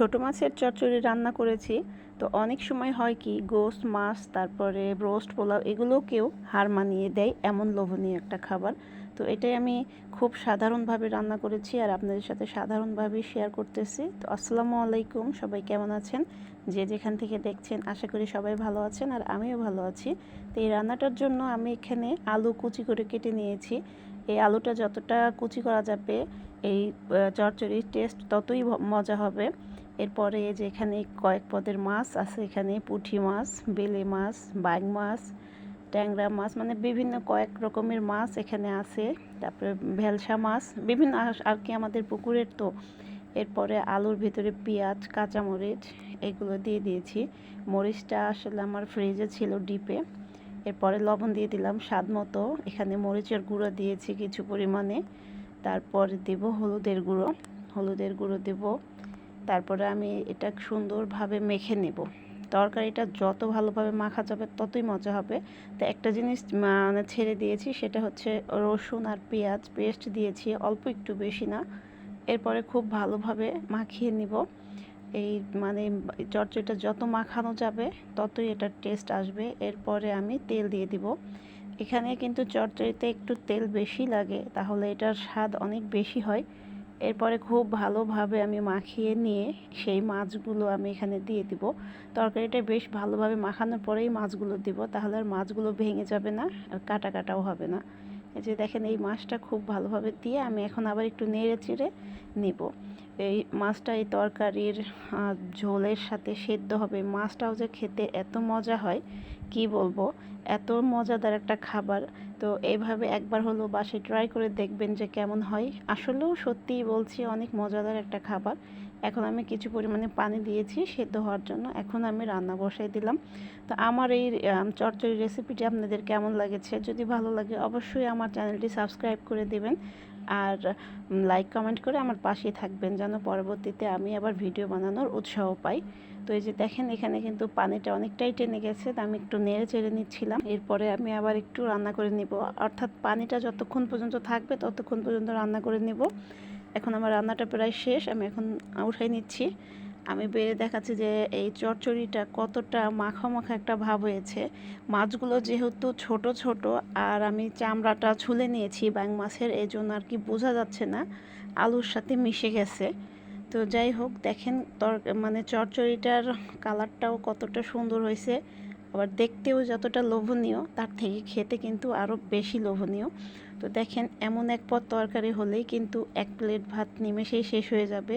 ছোট মাছের চচ্চড়ি রান্না করেছি। তো অনেক সময় হয় কি, গোস্ত, মাছ, তারপরে রোস্ট, পোলাও এগুলোকেও হার মানিয়ে দেয় এমন লোভনীয় একটা খাবার। তো এটাই আমি খুব সাধারণভাবে রান্না করেছি আর আপনাদের সাথে সাধারণভাবে শেয়ার করতেছি। তো আসসালামু আলাইকুম, সবাই কেমন আছেন? যে যেখান থেকে দেখছেন, আশা করি সবাই ভালো আছেন আর আমিও ভালো আছি। তো এই রান্নাটার জন্য আমি এখানে আলু কুচি করে কেটে নিয়েছি। এই আলুটা যতটা কুচি করা যাবে, এই চচ্চড়ির টেস্ট ততই মজা হবে। এরপরে যেখানে কয়েক পদের মাছ আছে, এখানে পুঁটি মাছ, বেলে মাছ, বাইং মাছ, ট্যাংরা মাছ মানে বিভিন্ন কয়েক রকমের মাছ এখানে আছে। তারপরে ভেলসা মাছ, বিভিন্ন আর কি আমাদের পুকুরের তো। এরপরে আলুর ভিতরে পেঁয়াজ, কাঁচামরিচ, এগুলো দিয়ে দিয়েছি। মরিচটা আসলে আমার ফ্রিজে ছিল ডিপে এরপরে লবণ দিয়ে দিলাম স্বাদ মতো। এখানে মরিচের গুঁড়ো দিয়েছি কিছু পরিমাণে। তারপরে দেব হলুদের গুঁড়ো। হলুদের গুঁড়ো দেব। তারপরে আমি এটা সুন্দরভাবে মেখে নেব। তরকারিটা যত ভালোভাবে মাখা যাবে, ততই মজা হবে। তো একটা জিনিস মানে ছেড়ে দিয়েছি, সেটা হচ্ছে রসুন আর পেঁয়াজ পেস্ট দিয়েছি, অল্প একটু বেশি না। এরপরে খুব ভালোভাবে মাখিয়ে নিব। এই মানে চচ্চড়িটা যত মাখানো যাবে, ততই এটার টেস্ট আসবে। এরপরে আমি তেল দিয়ে দিব। এখানে কিন্তু চচ্চড়িতে একটু তেল বেশি লাগে, তাহলে এটার স্বাদ অনেক বেশি হয়। এরপরে খুব ভালোভাবে আমি মাখিয়ে নিয়ে সেই মাছগুলো আমি এখানে দিয়ে দিব। তরকারিটা বেশ ভালোভাবে মাখানোর পরেই মাছগুলো দিব, তাহলে আর মাছগুলো ভেঙে যাবে না, আর কাটা কাটাও হবে না। এই যে দেখেন, এই মাছটা খুব ভালোভাবে দিয়ে আমি এখন আবার একটু নেড়ে চেড়ে নিব। এই মাছটা এই তরকারির ঝোলের সাথে সেদ্ধ হবে। মাছটাও যে খেতে এত মজা হয় কি বলব? এত মজাদার একটা খাবার। তো এইভাবে একবার হলো বাসায় ট্রাই করে দেখবেন যে কেমন হয়। আসলেও সত্যিই বলছি অনেক মজাদার একটা খাবার। এখন আমি কিছু পরিমাণে পানি দিয়েছি সেদ্ধ হওয়ার জন্য। এখন আমি রান্না বসাই দিলাম। তো আমার এই আম, চচ্চড়ি রেসিপিটি আপনাদের কেমন লাগেছে? যদি ভালো লাগে অবশ্যই আমার চ্যানেলটি সাবস্ক্রাইব করে দেবেন। আর লাইক কমেন্ট করে আমার পাশেই থাকবেন যেন পরবর্তীতে আমি আবার ভিডিও বানানোর উৎসাহ পাই। তো এই যে দেখেন এখানে কিন্তু পানিটা অনেকটাই টেনে গেছে, তো আমি একটু নেড়ে চেড়ে নিচ্ছিলাম। এরপরে আমি আবার একটু রান্না করে নিব। অর্থাৎ পানিটা যতক্ষণ পর্যন্ত থাকবে ততক্ষণ পর্যন্ত রান্না করে নিব। এখন আমার রান্নাটা প্রায় শেষ, আমি এখন উঠাই নিচ্ছি। আমি বেড়ে দেখাচ্ছি যে এই চচ্চড়িটা কতটা মাখা মাখা একটা ভাব হয়েছে। মাছগুলো যেহেতু ছোট ছোট, আর আমি চামড়াটা ছুলে নিয়েছি ব্যাং মাছের, এই জন্য আর কি বোঝা যাচ্ছে না, আলুর সাথে মিশে গেছে। তো যাই হোক, দেখেন তর মানে চচ্চড়িটার কালারটাও কতটা সুন্দর হয়েছে। আবার দেখতেও যতটা লোভনীয়, তার থেকে খেতে কিন্তু আরও বেশি লোভনীয়। তো দেখেন, এমন এক পদ তরকারি হলেই কিন্তু এক প্লেট ভাত নিমেষেই শেষ হয়ে যাবে।